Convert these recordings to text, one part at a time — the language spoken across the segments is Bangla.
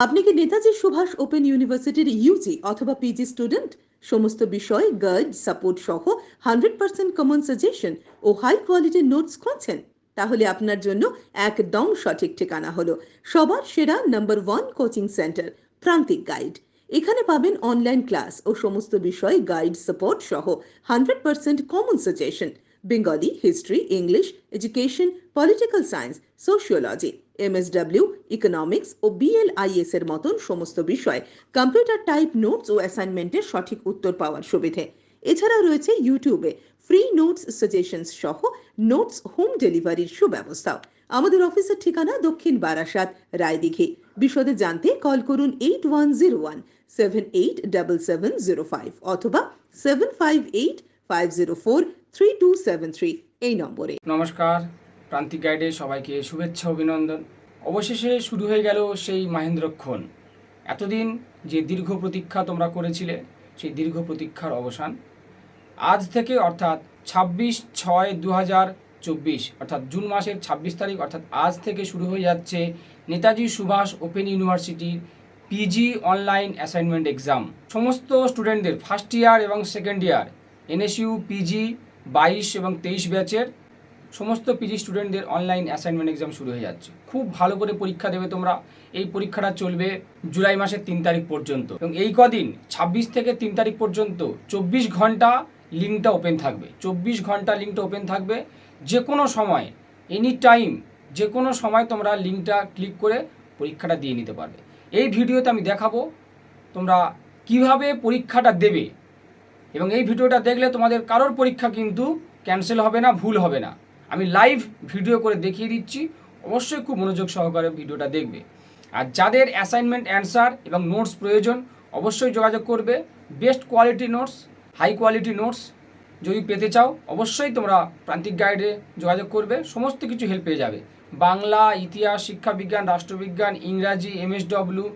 আপনি কি নেতাজি সুভাষ ওপেন ইউনিভার্সিটির ইউজি অথবা পিজি স্টুডেন্ট সমস্ত বিষয় গাইড সাপোর্ট সহ হান্ড্রেড পার্সেন্ট কমন সাজেশন ও হাই কোয়ালিটির নোটস খুঁজছেন। তাহলে আপনার জন্য একদম সঠিক ঠিকানা হলো সবার সেরা number one coaching centre Prantik guide এখানে পাবেন অনলাইন ক্লাস ও সমস্ত বিষয় গাইড সাপোর্ট সহ hundred percent common suggestion Bengali history English education political science sociology MSW economics ও বিএলআইএস এর মতন সমস্ত বিষয় কম্পিউটার টাইপ নোটস ও অ্যাসাইনমেন্টের সঠিক উত্তর পাওয়ার সুবিধে। এছাড়াও রয়েছে ইউটিউবে ফ্রি নোটস সাজেশনস সহ নোটস হোম ডেলিভারির সুব্যবস্থাও। আমাদের অফিসের ঠিকানা দক্ষিণ বারাসাত, রায়দিঘি। বিশদে জানতে কল করুন eight one zero one seven eight double seven zero five অথবা seven five eight five zero four three two seven three এই নম্বরে। নমস্কার, প্রান্তিক গাইডে সবাইকে শুভেচ্ছা, অভিনন্দন। অবশেষে শুরু হয়ে গেল সেই মাহেন্দ্রক্ষণ এতদিন যে দীর্ঘ প্রতীক্ষা তোমরা করেছিলে, সেই দীর্ঘ প্রতীক্ষার অবসান। আজ থেকে অর্থাৎ ছাব্বিশ ছয় দু হাজার চব্বিশ, অর্থাৎ জুন মাসের ছাব্বিশ তারিখ, অর্থাৎ আজ থেকে শুরু হয়ে যাচ্ছে নেতাজি সুভাষ ওপেন ইউনিভার্সিটির পিজি অনলাইন অ্যাসাইনমেন্ট এক্সাম। সমস্ত স্টুডেন্টদের ফার্স্ট ইয়ার এবং সেকেন্ড ইয়ার, এনএসইউ, পিজি বাইশ এবং তেইশ ব্যাচের সমস্ত পিজি স্টুডেন্টদের অনলাইন অ্যাসাইনমেন্ট এক্সাম শুরু হয়ে যাচ্ছে। খুব ভালো করে পরীক্ষা দেবে তোমরা। এই পরীক্ষাটা চলবে জুলাই মাসের তিন তারিখ পর্যন্ত। এবং এই কদিন, ছাব্বিশ থেকে তিন তারিখ পর্যন্ত চব্বিশ ঘণ্টা লিঙ্কটা ওপেন থাকবে। চব্বিশ ঘণ্টা লিঙ্কটা ওপেন থাকবে। যে কোনো সময় এনি টাইম যে কোনো সময় তোমরা লিঙ্কটা ক্লিক করে পরীক্ষাটা দিয়ে নিতে পারবে। এই ভিডিওতে আমি দেখাবো তোমরা কীভাবে পরীক্ষাটা দেবে। এবং এই ভিডিওটা দেখলে তোমাদের কারোর পরীক্ষা কিন্তু ক্যান্সেল হবে না, ভুল হবে না। আমি লাইভ ভিডিও করে দেখিয়ে দিচ্ছি, অবশ্যই খুব মনোযোগ সহকারে ভিডিওটা দেখবে। আর যাদের অ্যাসাইনমেন্ট অ্যান্সার এবং নোটস প্রয়োজন, অবশ্যই যোগাযোগ করবে। Best quality notes high quality notes যদি পেতে চাও, অবশ্যই তোমরা প্রান্তিক গাইডে যোগাযোগ করবে। সমস্ত কিছু হেল্প পেয়ে যাবে। বাংলা, ইতিহাস, শিক্ষাবিজ্ঞান, রাষ্ট্রবিজ্ঞান, ইংরাজি এমএসডব্লিউ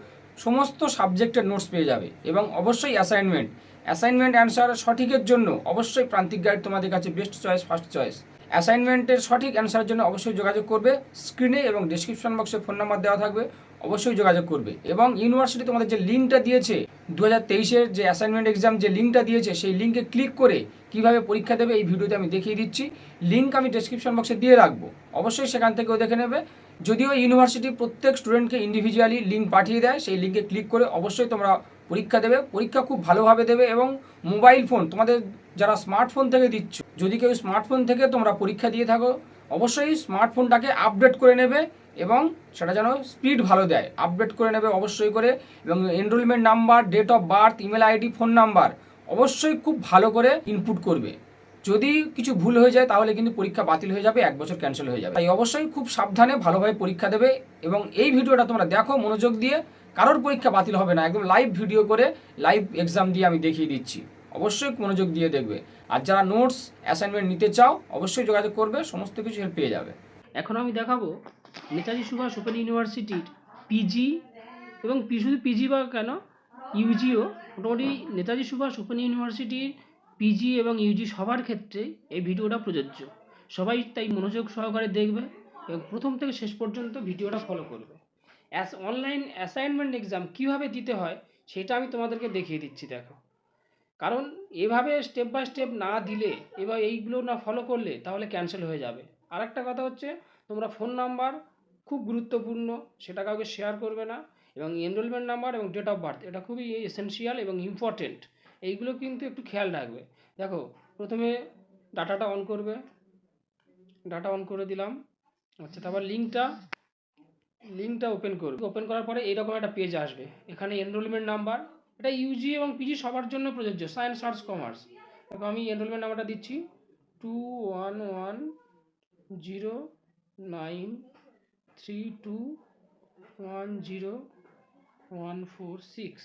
সমস্ত সাবজেক্টের নোটস পেয়ে যাবে। এবং অবশ্যই অ্যাসাইনমেন্ট অ্যাসাইনমেন্ট অ্যান্সার সঠিকের জন্য অবশ্যই প্রান্তিক গাইড তোমাদের কাছে বেস্ট চয়েস ফার্স্ট চয়েস অ্যাসাইনমেন্টের সঠিক অ্যান্সারের জন্য অবশ্যই যোগাযোগ করবে। স্ক্রিনে এবং ডিসক্রিপশন বক্সে ফোন নাম্বার দেওয়া থাকবে। অবশ্যই যোগাযোগ করবে। এবং ইউনিভার্সিটি তোমাদের যে লিঙ্কটা দিয়েছে দু হাজার তেইশের যে অ্যাসাইনমেন্ট এক্সাম যে লিঙ্কটা দিয়েছে, সেই লিঙ্কে ক্লিক করে কীভাবে পরীক্ষা দেবে এই ভিডিওতে আমি দেখিয়ে দিচ্ছি। লিঙ্ক আমি ডিসক্রিপশন বক্সে দিয়ে রাখব। অবশ্যই সেখান থেকেও দেখে নেবে। যদিও ইউনিভার্সিটি প্রত্যেক স্টুডেন্টকে ইন্ডিভিজুয়ালি লিঙ্ক পাঠিয়ে দেয়, সেই লিঙ্কে ক্লিক করে অবশ্যই তোমরা পরীক্ষা দেবে, পরীক্ষা খুব ভালোভাবে দেবে এবং মোবাইল ফোন, তোমাদের যারা স্মার্টফোন থেকে দিচ্ছ, যদি কেউ স্মার্টফোন থেকে তোমরা পরীক্ষা দিয়ে থাকো, অবশ্যই স্মার্টফোনটাকে আপডেট করে নেবে এবং সেটা যেন স্পিড ভালো দেয়। আপডেট করে নেবে অবশ্যই করে এবং enrolment number date of birth email ID phone number অবশ্যই খুব ভালো করে ইনপুট করবে। যদি কিছু ভুল হয়ে যায় তাহলে কিন্তু পরীক্ষা বাতিল হয়ে যাবে, এক বছর ক্যান্সেল হয়ে যাবে। তাই অবশ্যই খুব সাবধানে ভালোভাবে পরীক্ষা দেবে এবং এই ভিডিওটা তোমরা দেখো, মনোযোগ দিয়ে কারোর পরীক্ষা বাতিল হবে না, একদম লাইভ ভিডিও করে লাইভ এক্সাম দিয়ে আমি দেখিয়ে দিচ্ছি। অবশ্যই মনোযোগ দিয়ে দেখবে। আর যারা নোটস অ্যাসাইনমেন্ট নিতে চাও, অবশ্যই যোগাযোগ করবে, সমস্ত কিছু হেল্প পেয়ে যাবে। এখন আমি দেখাবো নেতাজি সুভাষ ওপেন ইউনিভার্সিটির পিজি এবং শুধু পিজি বা কেন? ইউজিও মোটামুটি নেতাজি সুভাষ ওপেন ইউনিভার্সিটির পিজি এবং ইউজি সবার ক্ষেত্রে এই ভিডিওটা প্রযোজ্য। সবাই তাই মনোযোগ সহকারে দেখবে এবং প্রথম থেকে শেষ পর্যন্ত ভিডিওটা ফলো করবে। অ্যাস অনলাইন অ্যাসাইনমেন্ট এক্সাম কীভাবে দিতে হয়, সেটা আমি তোমাদেরকে দেখিয়ে দিচ্ছি, দেখো। কারণ এভাবে স্টেপ বাই স্টেপ না দিলে, এবার এইগুলো না ফলো করলে, তাহলে ক্যান্সেল হয়ে যাবে। আর একটা কথা হচ্ছে, তোমরা ফোন নাম্বার খুব গুরুত্বপূর্ণ, সেটা কাউকে শেয়ার করবে না, এবং এনরোলমেন্ট নাম্বার এবং ডেট অফ বার্থ এটা খুবই এসেনশিয়াল এবং ইম্পর্টেন্ট এইগুলো কিন্তু একটু খেয়াল রাখবে। দেখো, প্রথমে ডাটাটা অন করবে। ডাটা অন করে দিলাম। আচ্ছা তারপর লিঙ্কটা লিঙ্কটা ওপেন করবে। ওপেন করার পরে এইরকম একটা পেজ আসবে। এখানে এনরোলমেন্ট নাম্বার এটা ইউজি এবং পিজি সবার জন্য প্রযোজ্য সায়েন্স আর্টস কমার্স দেখো আমি এনরোলমেন্ট নাম্বারটা দিচ্ছি। Two one one zero nine three two one zero one four six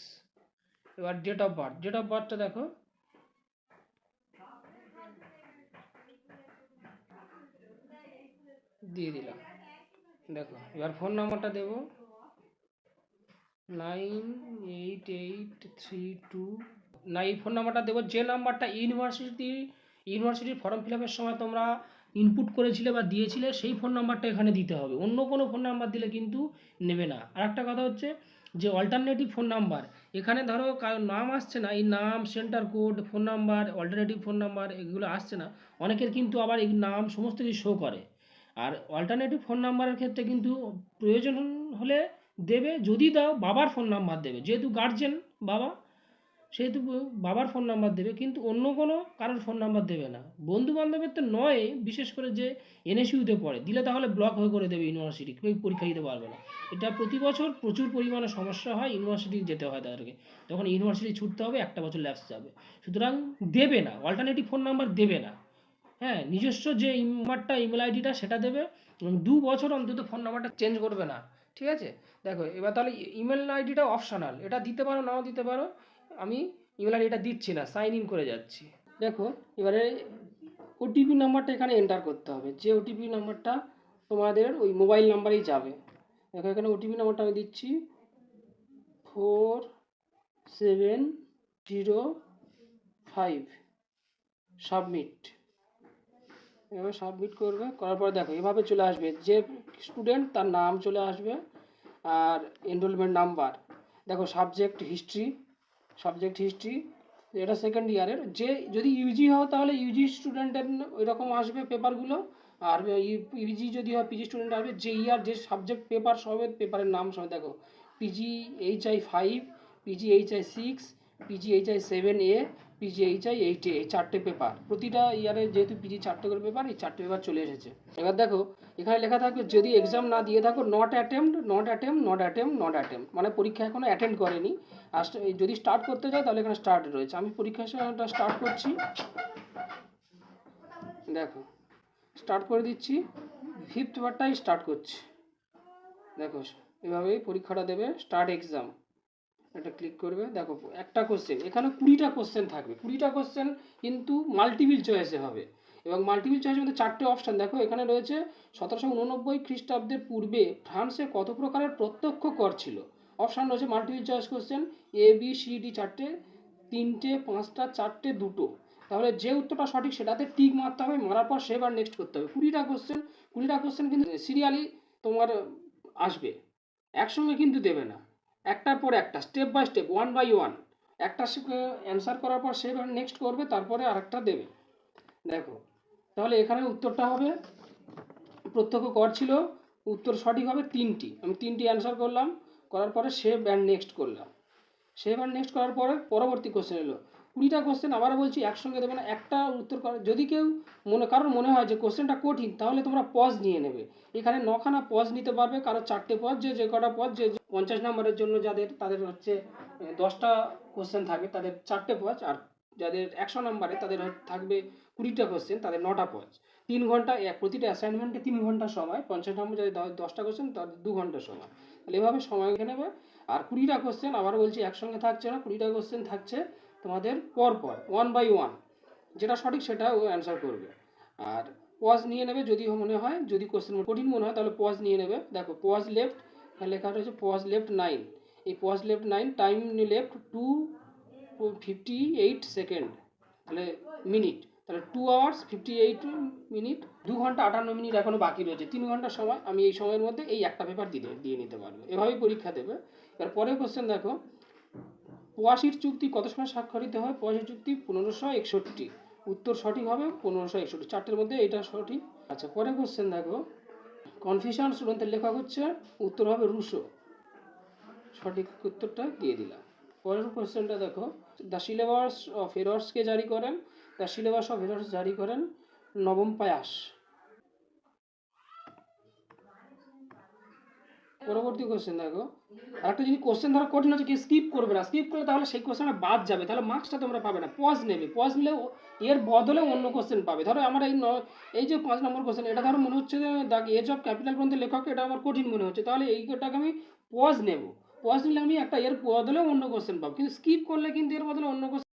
এবার date of birth date of বার্থটা দেখো। দিয়ে দিলাম। দেখো, এবার ফোন নাম্বারটা দেবো। Nine eight eight three two না, এই ফোন নাম্বারটা দেবো। যে নাম্বারটা ইউনিভার্সিটি ইউনিভার্সিটির ফর্ম ফিল আপের সময় তোমরা ইনপুট করেছিলে বা দিয়েছিলে, সেই ফোন নাম্বারটা এখানে দিতে হবে। অন্য কোনো ফোন নাম্বার দিলে কিন্তু নেবে না। আর একটা কথা হচ্ছে যে অল্টারনেটিভ ফোন নাম্বার এখানে ধরো কারও নাম আসছে না, এই নাম centre code phone number alternative phone number এগুলো আসছে না। অনেকের কিন্তু আবার এই নাম সমস্ত কিছু শো করে। আর অল্টারনেটিভ ফোন নাম্বারের ক্ষেত্রে কিন্তু প্রয়োজন হলে দেবে, যদি দাও বাবার ফোন নাম্বার দেবে। যেহেতু গার্জেন বাবা, সেহেতু বাবার ফোন নাম্বার দেবে, কিন্তু অন্য কোনো কারোর ফোন নাম্বার দেবে না। বন্ধু বান্ধবের তো নয়, বিশেষ করে যে এনএসইউতে পড়ে। দিলে তাহলে ব্লক হয়ে করে দেবে ইউনিভার্সিটি কেউ পরীক্ষা দিতে পারবে না। এটা প্রতি বছর প্রচুর পরিমাণে সমস্যা হয় ইউনিভার্সিটি যেতে হয় তাদেরকে। তখন ইউনিভার্সিটি ছুটতে হবে, একটা বছর ল্যাপস যাবে। সুতরাং দেবে না অল্টারনেটিভ ফোন নাম্বার দেবে না। হ্যাঁ নিজস্ব যে নাম্বারটা ইমেল আইডিটা সেটা দেবে। এবং দু বছর অন্তত ফোন নাম্বারটা চেঞ্জ করবে না, ঠিক আছে? দেখো, এবার তাহলে ইমেল আইডিটা অপশনাল এটা দিতে পারো, নাও দিতে পারো, আমি ইমেল আইডিটা দিচ্ছি না সাইন ইন করে যাচ্ছি। দেখো, এবারে ওটিপি নাম্বারটা এখানে এন্টার করতে হবে, যে ওটিপি নাম্বারটা তোমাদের ওই মোবাইল নাম্বারেই যাবে। দেখো, এখানে ওটিপি নাম্বারটা আমি দিচ্ছি four seven zero five submit এভাবে সাবমিট করবে, করার পর দেখো, এভাবে চলে আসবে। যে স্টুডেন্ট তার নাম চলে আসবে আর এনরোলমেন্ট নাম্বার দেখো সাবজেক্ট হিস্ট্রি সাবজেক্ট হিস্ট্রি এটা সেকেন্ড ইয়ারের যে, যদি ইউজি হয় তাহলে ইউজি স্টুডেন্টের ওইরকম আসবে পেপারগুলো আর ইউজি যদি হয় পিজি স্টুডেন্ট আসবে, যে ইয়ার যে সাবজেক্ট পেপার সবের পেপারের নাম সব। দেখো PG H I five PG H I six PG H I seven A PG H I eight A এই চারটে পেপার প্রতিটা ইয়ারে যেহেতু পিজি চারটে করে পেপার এই চারটে পেপার চলে এসেছে। এবার দেখো, এখানে লেখা থাকবে, যদি এক্সাম না দিয়ে থাকো not attempt not attempt not attempt not attempt মানে পরীক্ষা এখনও অ্যাটেন্ড করেনি। আর যদি স্টার্ট করতে চাও, তাহলে এখানে স্টার্ট রয়েছে। আমি পরীক্ষাটা স্টার্ট করছি। দেখো স্টার্ট করে দিচ্ছি। ফিফথ বারটাই স্টার্ট করছি। দেখো, এভাবেই পরীক্ষাটা দেবে স্টার্ট এক্সাম এটা ক্লিক করবে। দেখো, একটা কোশ্চেন এখানে কুড়িটা কোশ্চেন থাকবে। কুড়িটা কোশ্চেন কিন্তু মাল্টিপিল চয়েসে হবে। এবং মাল্টিপিল চয়েসের মধ্যে চারটে অপশান দেখো, এখানে রয়েছে সতেরোশো উননব্বই খ্রিস্টাব্দের পূর্বে ফ্রান্সে কত প্রকারের প্রত্যক্ষ কর ছিল? অপশান রয়েছে multiple choice question A B C D চারটে, তিনটে, পাঁচটা, চারটে, দুটো। তাহলে যে উত্তরটা সঠিক সেটাতে টিক মারতে হবে, মারার পর সেবার নেক্সট করতে হবে। কুড়িটা কোশ্চেন কুড়িটা কোশ্চেন কিন্তু সিরিয়ালি তোমার আসবে। একসঙ্গে কিন্তু দেবে না। একটার পর একটা step by step one by one একটা অ্যান্সার করার পর সে নেক্সট করবে, তারপরে আরেকটা দেবে। দেখো, তাহলে এখানে উত্তরটা হবে, প্রত্যক্ষ কর ছিল, উত্তর সঠিক হবে তিনটি। আমি তিনটি অ্যান্সার করলাম, করার পরে সেভ অ্যান্ড নেক্সট করলাম। সেভ অ্যান্ড নেক্সট করার পরে পরবর্তী কোশ্চেন এলো কুড়িটা কোশ্চেন আবার বলছি, একসঙ্গে দেবে না, একটা উত্তর যদি কেউ মনে, কারোর মনে হয় যে কোশ্চেনটা কঠিন, তাহলে তোমরা পজ নিয়ে নেবে। এখানে নখানা পজ নিতে পারবে, কারও চারটে পজ যে যে কটা পজ যে পঞ্চাশ নম্বরের জন্য যাদের, তাদের হচ্ছে দশটা কোশ্চেন থাকবে তাদের চারটে পজ আর যাদের একশো নম্বরে, তাদের থাকবে কুড়িটা কোশ্চেন তাদের নটা পজ তিন ঘণ্টা এক- প্রতিটা অ্যাসাইনমেন্টে তিন ঘণ্টা সময়, পঞ্চাশ নম্বর যাদের দশটা কোশ্চেন তাদের দু ঘণ্টা সময়। তাহলে এভাবে সময় নেবে। আর কুড়িটা কোশ্চেন আবার বলছি, একসঙ্গে থাকছে না, কুড়িটা কোশ্চেন থাকছে তোমাদের পর পর ওয়ান বাই ওয়ান যেটা সঠিক সেটা ও অ্যান্সার করবে। আর পজ নিয়ে নেবে যদি মনে হয়, যদি কোশ্চেন কঠিন মনে হয়, তাহলে পজ নিয়ে নেবে। দেখো পজ লেফট লেখা রয়েছে পজ লেফট নাইন এই pause left nine time left two fifty eight second তাহলে মিনিট তাহলে two hours fifty eight minute দু ঘণ্টা আটান্ন মিনিট এখনও বাকি রয়েছে। তিন ঘণ্টা সময়, আমি এই সময়ের মধ্যে এই একটা পেপার দিয়ে দিয়ে নিতে পারব। এভাবেই পরীক্ষা দেবে। এবার পরের কোশ্চেন দেখো। পঁয়াশির চুক্তি কত সময় স্বাক্ষরিত হয়? পঁয়াশির চুক্তি পনেরোশো একষট্টি। উত্তর সঠিক হবে পনেরোশো একষট্টি। চারটের মধ্যে এটা সঠিক। আচ্ছা পরের কোশ্চেন দেখো। কনফিউশন গ্রন্থের লেখক হচ্ছে, উত্তর হবে রুশো। সঠিক উত্তরটা দিয়ে দিলাম। পরের কোশ্চেনটা দেখো। দ্য সিলেবাস অফ এরর্সকে জারি করেন। দ্য সিলেবাস অফ এরর্স জারি করেন নবম পায়াস। পরবর্তী কোশ্চেন দেখো। আরেকটা যদি কোশ্চেন ধরো কঠিন হচ্ছে কি স্কিপ করবে না। স্কিপ করলে তাহলে সেই কোশ্চেনটা বাদ যাবে। তাহলে মার্কসটা তোমরা পাবে না। পজ নেবে। পজ নিলে এর বদলে অন্য কোশ্চেন পাবে। ধরো আমার এই এই যে পাঁচ নম্বর কোশ্চেন এটা ধরো মনে হচ্ছে যে দ্য এজ অফ ক্যাপিটাল গ্রন্থের লেখক, এটা আমার কঠিন মনে হচ্ছে। তাহলে এইটাকে আমি পজ নেব। পজ নিলে আমি একটা এর বদলে অন্য কোশ্চেন পাবো। কিন্তু স্কিপ করলে কিন্তু এর বদলে অন্য কোশ্চেন